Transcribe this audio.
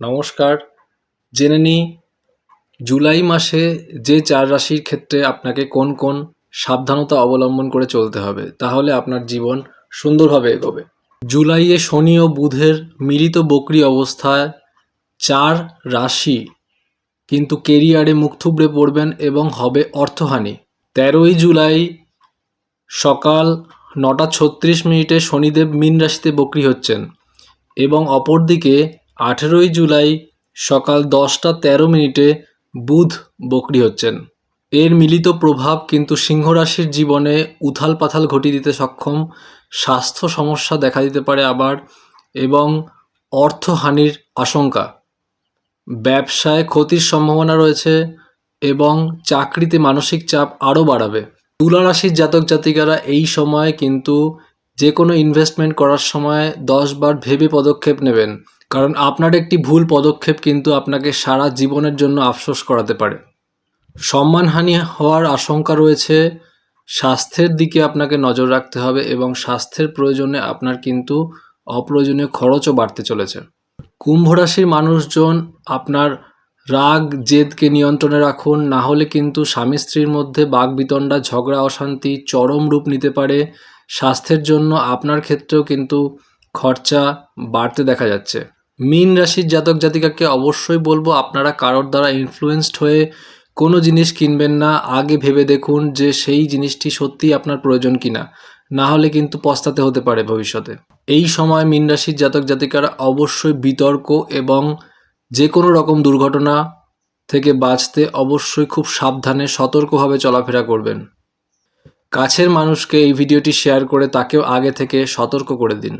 নমস্কার। জেনে নিই জুলাই মাসে যে চার রাশির ক্ষেত্রে আপনাকে কোন কোন সাবধানতা অবলম্বন করে চলতে হবে, তাহলে আপনার জীবন সুন্দরভাবে এগোবে। জুলাইয়ে শনি ও বুধের মিলিত বকরি অবস্থায় চার রাশি কিন্তু কেরিয়ারে মুখ থুবড়ে পড়বেন এবং হবে অর্থহানি। তেরোই জুলাই সকাল নটা ছত্রিশ মিনিটে শনিদেব মীন রাশিতে বকরি হচ্ছেন এবং অপরদিকে আঠেরোই জুলাই সকাল দশটা তেরো মিনিটে বুধ বকরি হচ্ছেন। এর মিলিত প্রভাব কিন্তু সিংহ রাশির জীবনে উথাল পাথাল ঘটিয়ে দিতে সক্ষম, স্বাস্থ্য সমস্যা দেখা দিতে পারে আবার, এবং অর্থহানির আশঙ্কা। ব্যবসায় ক্ষতির সম্ভাবনা রয়েছে এবং চাকরিতে মানসিক চাপ আরও বাড়াবে। তুলা রাশির জাতক জাতিকারা এই সময় কিন্তু যে কোনো ইনভেস্টমেন্ট করার সময় দশবার ভেবে পদক্ষেপ নেবেন। কারণ আপনার একটি ভুল পদক্ষেপ কিন্তু আপনাকে সারা জীবনের জন্য আফসোস করাতে পারে। সম্মানহানি হওয়ার আশঙ্কা রয়েছে। স্বাস্থ্যের দিকে আপনাকে নজর রাখতে হবে এবং স্বাস্থ্যের প্রয়োজনে আপনার কিন্তু অপ্রয়োজনীয় খরচও বাড়তে চলেছে। কুম্ভ রাশির মানুষজন, আপনার রাগ, জেদকে নিয়ন্ত্রণে রাখুন। না হলে কিন্তু স্বামী স্ত্রীর মধ্যে বাগবিতণ্ডা ঝগড়া, অশান্তি চরম রূপ নিতে পারে। স্বাস্থ্যের জন্য আপনার ক্ষেত্রেও কিন্তু খরচা বাড়তে দেখা যাচ্ছে। মীন রাশির জাতক জাতিকাকে অবশ্যই বলব, আপনারা কারোর দ্বারা ইনফ্লুয়েসড হয়ে কোনো জিনিস কিনবেন না। আগে ভেবে দেখুন যে সেই জিনিসটি সত্যিই আপনার প্রয়োজন কিনা। না হলে কিন্তু পস্তাতে হতে পারে ভবিষ্যতে। এই সময় মীন রাশির জাতক জাতিকারা অবশ্যই বিতর্ক এবং যে কোনো রকম দুর্ঘটনা থেকে বাঁচতে অবশ্যই খুব সাবধানে, সতর্কভাবে চলাফেরা করবেন। কাছের মানুষকে এই ভিডিওটি শেয়ার করে তাকেও আগে থেকে সতর্ক করে দিন।